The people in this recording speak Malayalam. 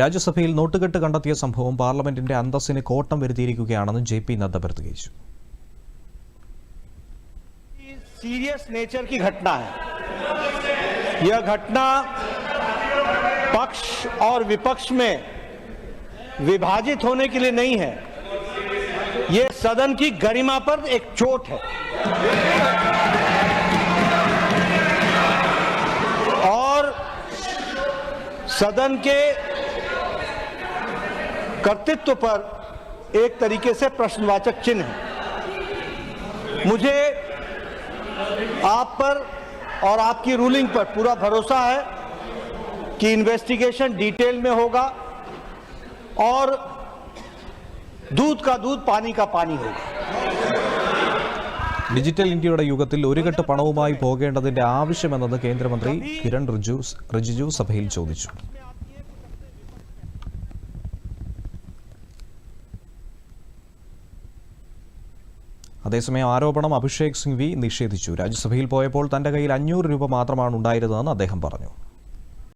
राज्यसभाയിൽ નોટുകെട്ട് കണ്ടത്തിയ സംഭവവും പാർലമെന്റിലെ അന്തസ്സને કોટમ વધી રહી ഇരിക്കുകയാണ് എന്ന് ജെപി നദ പ്രതുഗിച്ചു സീരിയസ് നേച്ചർ കി ಘટના ഹേ യ ഘટના ಪಕ್ಷ ഓർ വിപക്ഷ് മേ ವಿભાજિત ഹോനേ കേ ലിയ નહી ഹേ യ ಸದൻ കി ગરિમા પર એક चोट ഹേ ഓർ ಸದൻ കേ कर्तृत्व पर एक तरीके से प्रश्नवाचक चिन्ह है मुझे आप पर और आपकी रूलिंग पर पूरा भरोसा है कि इन्वेस्टिगेशन डिटेल में होगा और दूध का दूध पानी का पानी होगा डिजिटल इंडिया युग ഒരു आवश्यम പണവുമായി പോകേണ്ടതിന്റെ ആവശ്യമെന്നത് കേന്ദ്രമന്ത്രി കിരൺ അതേസമയം ആരോപണം അഭിഷേക് സിംഗ്വി നിഷേധിച്ചു രാജ്യസഭയിൽ പോയപ്പോൾ തന്റെ കയ്യിൽ അഞ്ഞൂറ് രൂപ മാത്രമാണ് ഉണ്ടായിരുന്നതെന്ന് അദ്ദേഹം പറഞ്ഞു